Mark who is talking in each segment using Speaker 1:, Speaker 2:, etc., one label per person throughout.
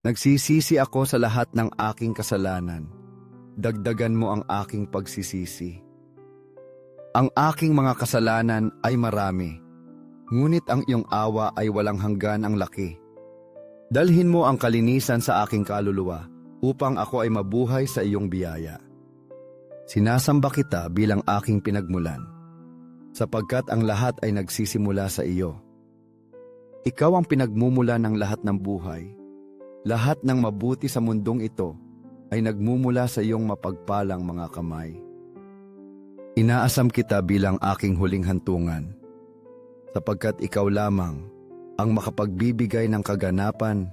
Speaker 1: Nagsisisi ako sa lahat ng aking kasalanan. Dagdagan mo ang aking pagsisisi. Ang aking mga kasalanan ay marami, ngunit ang iyong awa ay walang hanggan ang laki. Dalhin mo ang kalinisan sa aking kaluluwa upang ako ay mabuhay sa iyong biyaya. Sinasamba kita bilang aking pinagmulan, sapagkat ang lahat ay nagsisimula sa iyo. Ikaw ang pinagmumula ng lahat ng buhay. Lahat ng mabuti sa mundong ito ay nagmumula sa iyong mapagpalang mga kamay. Inaasam kita bilang aking huling hantungan, sapagkat ikaw lamang ang makapagbibigay ng kaganapan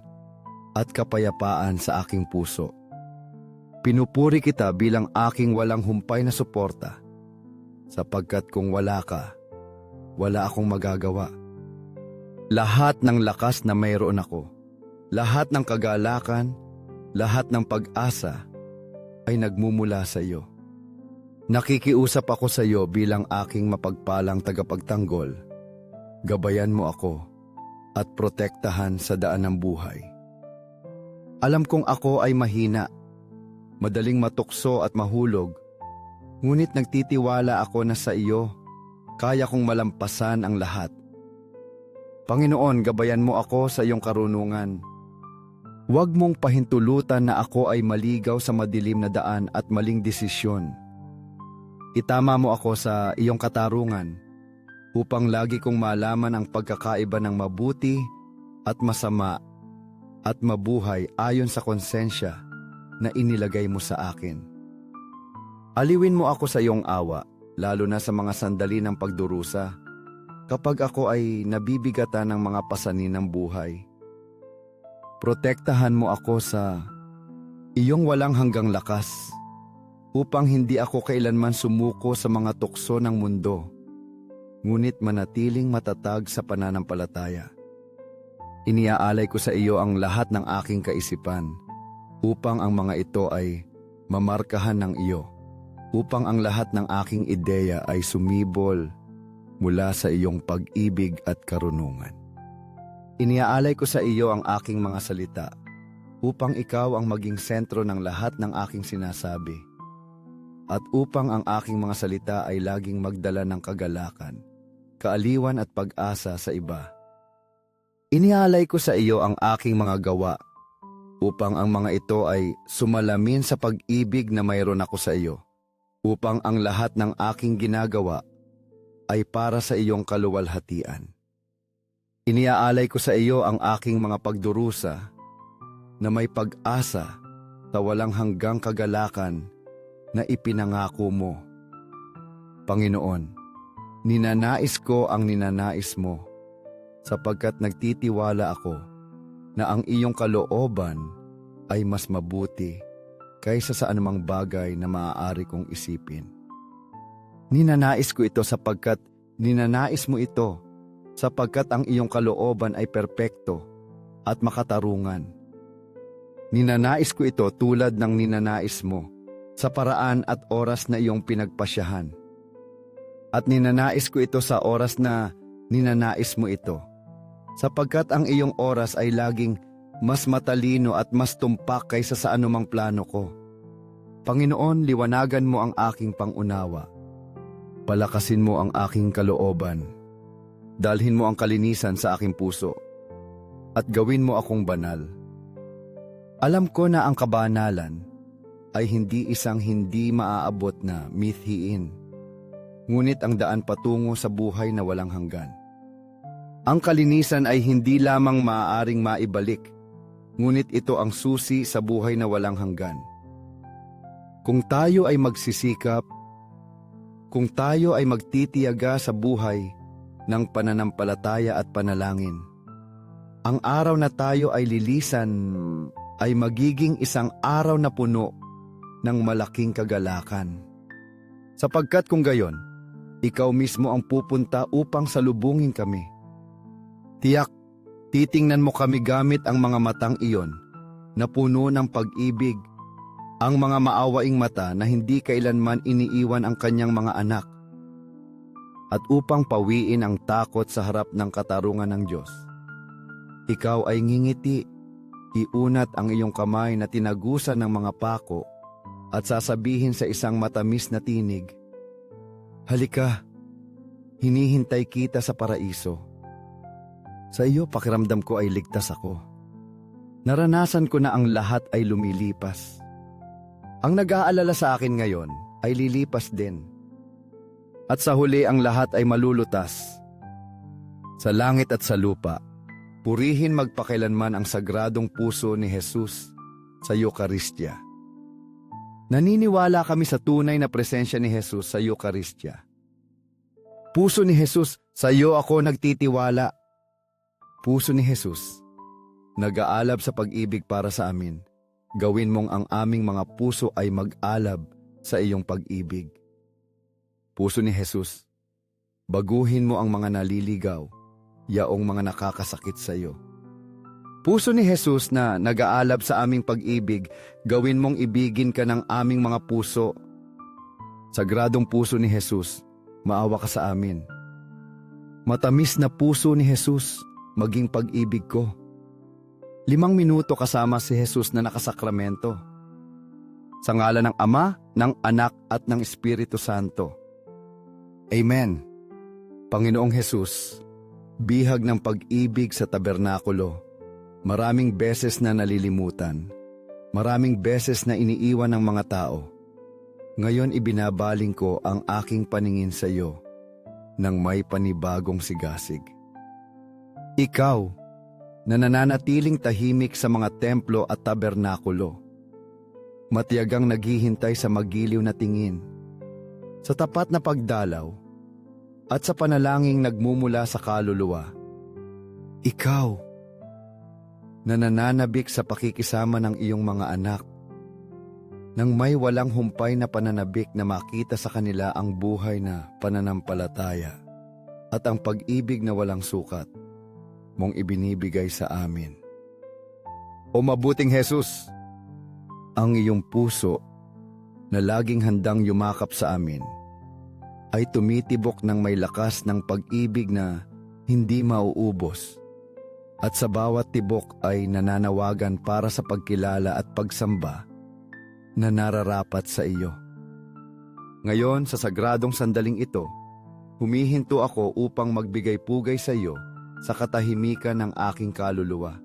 Speaker 1: at kapayapaan sa aking puso. Pinupuri kita bilang aking walang humpay na suporta, sapagkat kung wala ka, wala akong magagawa. Lahat ng lakas na mayroon ako, lahat ng kagalakan, lahat ng pag-asa ay nagmumula sa iyo. Nakikiusap ako sa iyo bilang aking mapagpalang tagapagtanggol. Gabayan mo ako at protektahan sa daan ng buhay. Alam kong ako ay mahina, madaling matukso at mahulog, ngunit nagtitiwala ako na sa iyo, kaya kong malampasan ang lahat. Panginoon, gabayan mo ako sa iyong karunungan. Huwag mong pahintulutan na ako ay maligaw sa madilim na daan at maling desisyon. Itama mo ako sa iyong katarungan upang lagi kong malaman ang pagkakaiba ng mabuti at masama at mabuhay ayon sa konsensya na inilagay mo sa akin. Aliwin mo ako sa iyong awa, lalo na sa mga sandali ng pagdurusa, kapag ako ay nabibigatan ng mga pasanin ng buhay. Protektahan mo ako sa iyong walang hanggang lakas, upang hindi ako kailanman sumuko sa mga tukso ng mundo, ngunit manatiling matatag sa pananampalataya. Iniaalay ko sa iyo ang lahat ng aking kaisipan, upang ang mga ito ay mamarkahan ng iyo, upang ang lahat ng aking ideya ay sumibol mula sa iyong pag-ibig at karunungan. Iniaalay ko sa iyo ang aking mga salita, upang ikaw ang maging sentro ng lahat ng aking sinasabi, at upang ang aking mga salita ay laging magdala ng kagalakan, kaaliwan at pag-asa sa iba. Inialay ko sa iyo ang aking mga gawa, upang ang mga ito ay sumalamin sa pag-ibig na mayroon ako sa iyo, upang ang lahat ng aking ginagawa ay para sa iyong kaluwalhatian. Iniaalay ko sa iyo ang aking mga pagdurusa na may pag-asa sa walang hanggang kagalakan na ipinangako mo. Panginoon, ninanais ko ang ninanais mo sapagkat nagtitiwala ako na ang iyong kalooban ay mas mabuti kaysa sa anumang bagay na maaari kong isipin. Ninanais ko ito sapagkat ninanais mo ito sapagkat ang iyong kalooban ay perpekto at makatarungan. Ninanais ko ito tulad ng ninanais mo sa paraan at oras na iyong pinagpasyahan. At ninanais ko ito sa oras na ninanais mo ito, sapagkat ang iyong oras ay laging mas matalino at mas tumpak kaysa sa anumang plano ko. Panginoon, liwanagan mo ang aking pangunawa. Palakasin mo ang aking kalooban. Dalhin mo ang kalinisan sa aking puso. At gawin mo akong banal. Alam ko na ang kabanalan ay hindi isang hindi maaabot na mithiin. Ngunit ang daan patungo sa buhay na walang hanggan. Ang kalinisan ay hindi lamang maaaring maibalik, ngunit ito ang susi sa buhay na walang hanggan. Kung tayo ay magsisikap, kung tayo ay magtitiyaga sa buhay ng pananampalataya at panalangin, ang araw na tayo ay lilisan ay magiging isang araw na puno ng malaking kagalakan. Sapagkat kung gayon, ikaw mismo ang pupunta upang salubungin kami. Tiyak, titingnan mo kami gamit ang mga matang iyon na puno ng pag-ibig, ang mga maawaing mata na hindi kailanman iniiwan ang kanyang mga anak, at upang pawiin ang takot sa harap ng katarungan ng Diyos. Ikaw ay ngingiti, Iunat ang iyong kamay na tinagusan ng mga pako at sasabihin sa isang matamis na tinig, Halika, hinihintay kita sa paraiso. Sa iyo pakiramdam ko ay ligtas ako. Naranasan ko na ang lahat ay lumilipas. Ang nag-aalala sa akin ngayon ay lilipas din. At sa huli ang lahat ay malulutas. Sa langit at sa lupa, purihin magpakailanman ang sagradong puso ni Jesus sa Eukaristya. Naniniwala kami sa tunay na presensya ni Jesus sa Eukaristya. Puso ni Jesus, sa iyo ako nagtitiwala. Puso ni Jesus, nag-aalab sa pag-ibig para sa amin. Gawin mong ang aming mga puso ay mag-alab sa iyong pag-ibig. Puso ni Jesus, baguhin mo ang mga naliligaw, yaong mga nakakasakit sa iyo. Puso ni Jesus na nag-aalab sa aming pag-ibig, gawin mong ibigin ka ng aming mga puso. Sagradong puso ni Jesus, maawa ka sa amin. Matamis na puso ni Jesus, maging pag-ibig ko. Limang minuto kasama si Jesus na nakasakramento. Sa ngalan ng Ama, ng Anak at ng Espiritu Santo. Amen. Panginoong Jesus, bihag ng pag-ibig sa tabernakulo, maraming beses na nalilimutan, maraming beses na iniiwan ng mga tao. Ngayon ibinabaling ko ang aking paningin sa iyo nang may panibagong sigasig. Ikaw, na nananatiling tahimik sa mga templo at tabernakulo, matiyagang naghihintay sa magiliw na tingin, sa tapat na pagdalaw, at sa panalangin nagmumula sa kaluluwa. Ikaw, na nananabik sa pakikisama ng iyong mga anak, nang may walang humpay na pananabik na makita sa kanila ang buhay na pananampalataya at ang pag-ibig na walang sukat mong ibinibigay sa amin. O mabuting Jesus, ang iyong puso na laging handang yumakap sa amin ay tumitibok ng may lakas ng pag-ibig na hindi mauubos at sa bawat tibok ay nananawagan para sa pagkilala at pagsamba na nararapat sa iyo. Ngayon sa sagradong sandaling ito, humihinto ako upang magbigay pugay sa iyo sa katahimikan ng aking kaluluwa.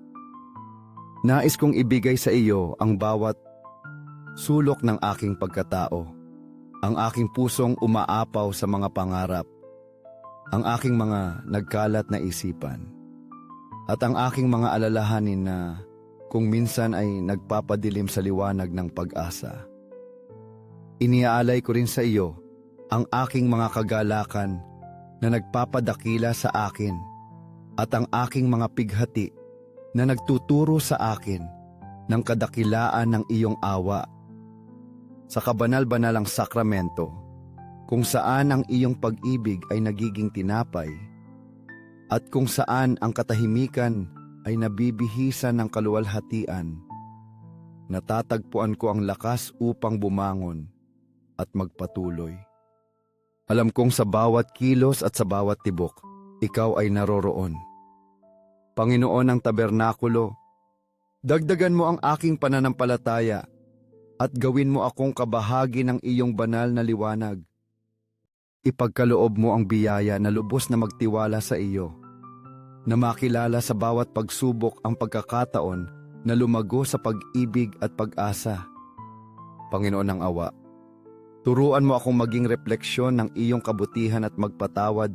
Speaker 1: Nais kong ibigay sa iyo ang bawat sulok ng aking pagkatao, ang aking pusong umaapaw sa mga pangarap, ang aking mga nagkalat na isipan, at ang aking mga alalahanin na kung minsan ay nagpapadilim sa liwanag ng pag-asa. Iniaalay ko rin sa iyo ang aking mga kagalakan na nagpapadakila sa akin at ang aking mga pighati na nagtuturo sa akin ng kadakilaan ng iyong awa. Sa kabanal-banalang sakramento, kung saan ang iyong pag-ibig ay nagiging tinapay, at kung saan ang katahimikan ay nabibihisan ng kaluwalhatian, natatagpuan ko ang lakas upang bumangon at magpatuloy. Alam kong sa bawat kilos at sa bawat tibok, ikaw ay naroroon. Panginoon ng tabernakulo, dagdagan mo ang aking pananampalataya at gawin mo akong kabahagi ng iyong banal na liwanag. Ipagkaloob mo ang biyaya na lubos na magtiwala sa iyo, na makilala sa bawat pagsubok ang pagkakataon na lumago sa pag-ibig at pag-asa. Panginoon ng awa, turuan mo akong maging refleksyon ng iyong kabutihan at magpatawad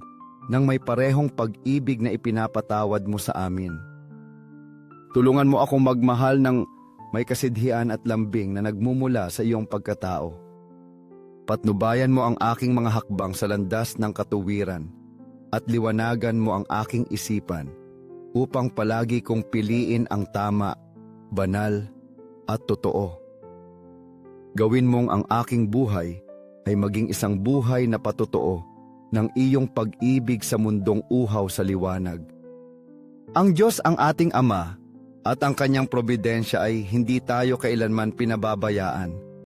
Speaker 1: ng may parehong pag-ibig na ipinapatawad mo sa amin. Tulungan mo akong magmahal ng may kasidhian at lambing na nagmumula sa iyong pagkatao. Patnubayan mo ang aking mga hakbang sa landas ng katuwiran at liwanagan mo ang aking isipan upang palagi kong piliin ang tama, banal at totoo. Gawin mong ang aking buhay ay maging isang buhay na patotoo ng iyong pag-ibig sa mundong uhaw sa liwanag. Ang Diyos ang ating Ama at ang kanyang probidensya ay hindi tayo kailanman pinababayaan